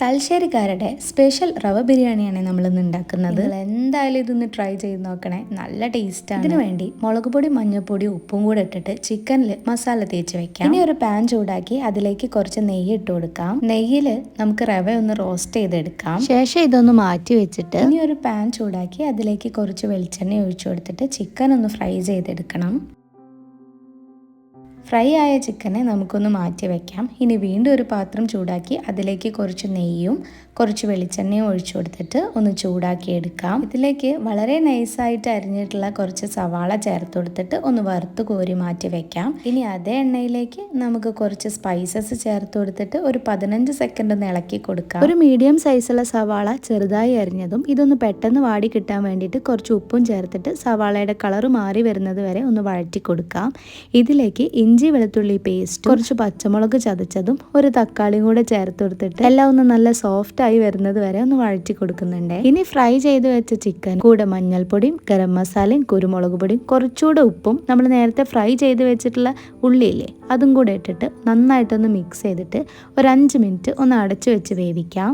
തലശ്ശേരിക്കാരുടെ special റവ ബിരിയാണിയാണ് നമ്മൾ ഇന്ന് ഉണ്ടാക്കുന്നത് എന്തായാലും ഇതൊന്ന് ട്രൈ ചെയ്ത് നോക്കണേ. നല്ല ടേസ്റ്റാണ് ഇതിനു വേണ്ടി മുളക് പൊടി മഞ്ഞൾപ്പൊടി ഉപ്പും കൂടെ ഇട്ടിട്ട് ചിക്കനിൽ മസാല തേച്ച് വെക്കാം. ഇനി ഒരു പാൻ ചൂടാക്കി അതിലേക്ക് കുറച്ച് നെയ്യ് ഇട്ട് കൊടുക്കാം. നെയ്യിൽ നമുക്ക് റവ ഒന്ന് റോസ്റ്റ് ചെയ്തെടുക്കാം. ശേഷം ഇതൊന്ന് മാറ്റി വെച്ചിട്ട് ഇനി ഒരു പാൻ ചൂടാക്കി അതിലേക്ക് കുറച്ച് വെളിച്ചെണ്ണ ഒഴിച്ചു കൊടുത്തിട്ട് ചിക്കൻ ഒന്ന് ഫ്രൈ ചെയ്തെടുക്കണം. ഫ്രൈ ആയ ചിക്കനെ നമുക്കൊന്ന് മാറ്റി വയ്ക്കാം ഇനി വീണ്ടും ഒരു പാത്രം ചൂടാക്കി അതിലേക്ക് കുറച്ച് നെയ്യും കുറച്ച് വെളിച്ചെണ്ണയും ഒഴിച്ചു കൊടുത്തിട്ട് ഒന്ന് ചൂടാക്കി എടുക്കാം. ഇതിലേക്ക് വളരെ നൈസായിട്ട് അരിഞ്ഞിട്ടുള്ള കുറച്ച് സവാള ചേർത്ത് കൊടുത്തിട്ട് ഒന്ന് വറുത്ത് കോരി മാറ്റി വെക്കാം. ഇനി അതേ എണ്ണയിലേക്ക് നമുക്ക് കുറച്ച് സ്പൈസസ് ചേർത്ത് കൊടുത്തിട്ട് ഒരു പതിനഞ്ച് സെക്കൻഡ് ഒന്ന് ഇളക്കി കൊടുക്കാം. ഒരു മീഡിയം സൈസുള്ള സവാള ചെറുതായി അരിഞ്ഞതും ഇതൊന്ന് പെട്ടെന്ന് വാടി കിട്ടാൻ വേണ്ടിയിട്ട് കുറച്ച് ഉപ്പും ചേർത്തിട്ട് സവാളയുടെ കളർ മാറി വരുന്നത് വരെ ഒന്ന് വഴറ്റി കൊടുക്കാം. ഇതിലേക്ക് ഇഞ്ചി വെളുത്തുള്ളി പേസ്റ്റ് കുറച്ച് പച്ചമുളക് ചതച്ചതും ഒരു തക്കാളിയും കൂടെ ചേർത്ത് കൊടുത്തിട്ട് എല്ലാം ഒന്ന് നല്ല സോഫ്റ്റ് ആയി വരുന്നത് വരെ ഒന്ന് വഴറ്റി കൊടുക്കുന്നുണ്ട്. ഇനി ഫ്രൈ ചെയ്ത് വെച്ച ചിക്കൻ കൂടെ മഞ്ഞൾപ്പൊടിയും ഗരം മസാലയും കുരുമുളക് പൊടിയും കുറച്ചുകൂടെ ഉപ്പും നമ്മൾ നേരത്തെ ഫ്രൈ ചെയ്ത് വെച്ചിട്ടുള്ള ഉള്ളിയില്ലേ അതും കൂടെ ഇട്ടിട്ട് നന്നായിട്ടൊന്ന് മിക്സ് ചെയ്തിട്ട് ഒരു അഞ്ച് മിനിറ്റ് ഒന്ന് അടച്ചു വെച്ച് വേവിക്കാം.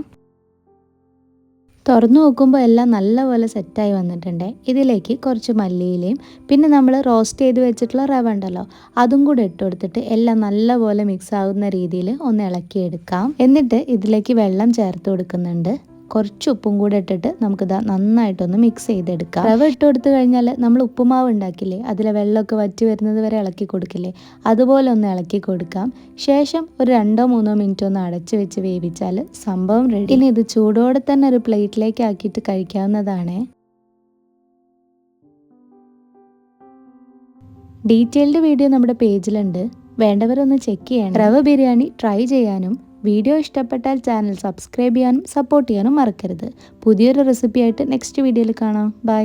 തുറന്നു നോക്കുമ്പോൾ എല്ലാം നല്ലപോലെ സെറ്റായി വന്നിട്ടുണ്ട്. ഇതിലേക്ക് കുറച്ച് മല്ലിയിലയും പിന്നെ നമ്മൾ റോസ്റ്റ് ചെയ്ത് വെച്ചിട്ടുള്ള റവ ഉണ്ടല്ലോ അതും കൂടെ ഇട്ട് കൊടുത്തിട്ട് എല്ലാം നല്ലപോലെ മിക്സ് ആകുന്ന രീതിയിൽ ഒന്ന് ഇളക്കിയെടുക്കാം. എന്നിട്ട് ഇതിലേക്ക് വെള്ളം ചേർത്ത് കൊടുക്കുന്നുണ്ട്. കുറച്ച് ഉപ്പും കൂടെ ഇട്ടിട്ട് നമുക്കിത് നന്നായിട്ടൊന്ന് മിക്സ് ചെയ്തെടുക്കാം. റവ ഇട്ട് കൊടുത്തു കഴിഞ്ഞാൽ നമ്മൾ ഉപ്പുമാവ് ഉണ്ടാക്കില്ലേ? അതിലെ വെള്ളമൊക്കെ വറ്റി വരുന്നത് വരെ ഇളക്കി കൊടുക്കില്ലേ? അതുപോലെ ഒന്ന് ഇളക്കി കൊടുക്കാം. ശേഷം ഒരു രണ്ടോ മൂന്നോ മിനിറ്റ് ഒന്ന് അടച്ചു വെച്ച് വേവിച്ചാൽ സംഭവം റെഡി ഇനി ഇത് ചൂടോടെ തന്നെ ഒരു പ്ലേറ്റിലേക്ക് ആക്കിയിട്ട് കഴിക്കാവുന്നതാണ്. ഡീറ്റെയിൽഡ് വീഡിയോ നമ്മുടെ പേജിലുണ്ട് വേണ്ടവരൊന്ന് ചെക്ക് ചെയ്യണം. റവ ബിരിയാണി ട്രൈ ചെയ്യാനും വീഡിയോ ഇഷ്ടപ്പെട്ടാൽ ചാനൽ സബ്സ്ക്രൈബ് ചെയ്യാനും സപ്പോർട്ട് ചെയ്യാനും മറക്കരുത്. പുതിയൊരു റെസിപ്പിയായിട്ട് നെക്സ്റ്റ് വീഡിയോയിൽ കാണാം. ബൈ